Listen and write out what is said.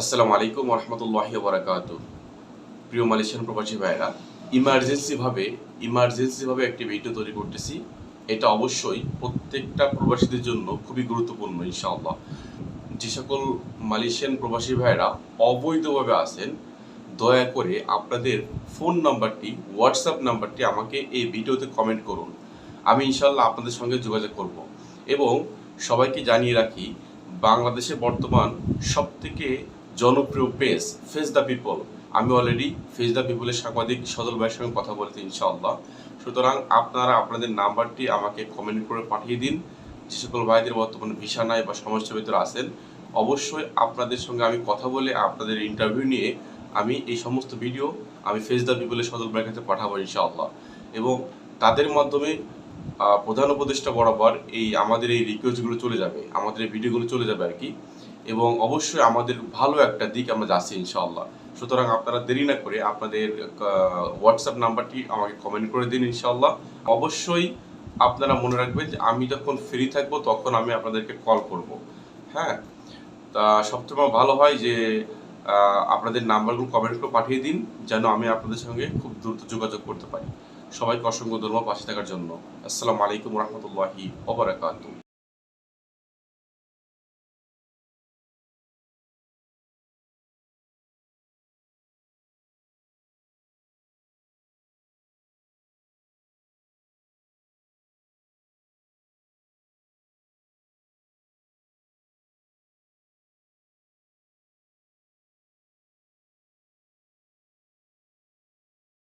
আসসালামু আলাইকুম রহমতুল্লাহ বরাকাত প্রিয় মালয়েশিয়ান প্রবাসী ভাইরা ইমার্জেন্সিভাবে ইমার্জেন্সিভাবে একটি ভিডিও তৈরি করতেছি। এটা অবশ্যই প্রত্যেকটা প্রবাসীদের জন্য খুবই গুরুত্বপূর্ণ, ইনশাআল্লাহ। যে সকল মালয়েশিয়ান প্রবাসী ভাইরা অবৈধভাবে আছেন, দয়া করে আপনাদের ফোন নাম্বারটি হোয়াটসঅ্যাপ নাম্বারটি আমাকে এই ভিডিওতে কমেন্ট করুন। আমি ইনশাল্লাহ আপনাদের সঙ্গে যোগাযোগ করব। এবং সবাইকে জানিয়ে রাখি, বাংলাদেশে বর্তমান সবথেকে জনপ্রিয় পেজ ফেস দ্য পিপল আমি অলরেডি ফেস দ্য পিপলের সাংবাদিক সজল ভাইয়ের সঙ্গে কথা বলেছি, ইনশাআল্লাহ। সুতরাং আপনারা আপনাদের নাম্বারটি আমাকে কমেন্ট করে পাঠিয়ে দিন। যে সকল ভাইদের বর্তমানে ভিসা নাই বা সমস্যার ভিতরে আছেন, অবশ্যই আপনাদের সঙ্গে আমি কথা বলে আপনাদের ইন্টারভিউ নিয়ে আমি এই সমস্ত ভিডিও আমি ফেস দ্য পিপলের সদল ভাইয়ের কাছে পাঠাবো, ইনশাআল্লাহ। এবং তাদের মাধ্যমে প্রধান উপদেষ্টা বরাবর এই আমাদের এই রিকোয়েস্টগুলো চলে যাবে, আমাদের এই ভিডিওগুলো চলে যাবে আর কি। এবং অবশ্যই আমাদের ভালো একটা দিক আমরা যাচ্ছি ইনশাআল্লাহ। সুতরাং আপনারা দেরি না করে আপনাদের হোয়াটসঅ্যাপ নাম্বারটি আমাকে কমেন্ট করে দিন ইনশাআল্লাহ। অবশ্যই আপনারা মনে রাখবেন যে আমি যখন ফ্রি থাকব তখন আমি আপনাদেরকে কল করব। হ্যাঁ? তা সবথেকে ভালো হয় যে আপনাদের নাম্বারগুলো কমেন্ট করে পাঠিয়ে দিন, যেন আমি আপনাদের সঙ্গে খুব দ্রুত যোগাযোগ করতে পারি। সবাইকে অসংখ্য ধন্যবাদ পাশে থাকার জন্য। আসসালামু আলাইকুম রহমতুল্লাহি ওবরাকাতু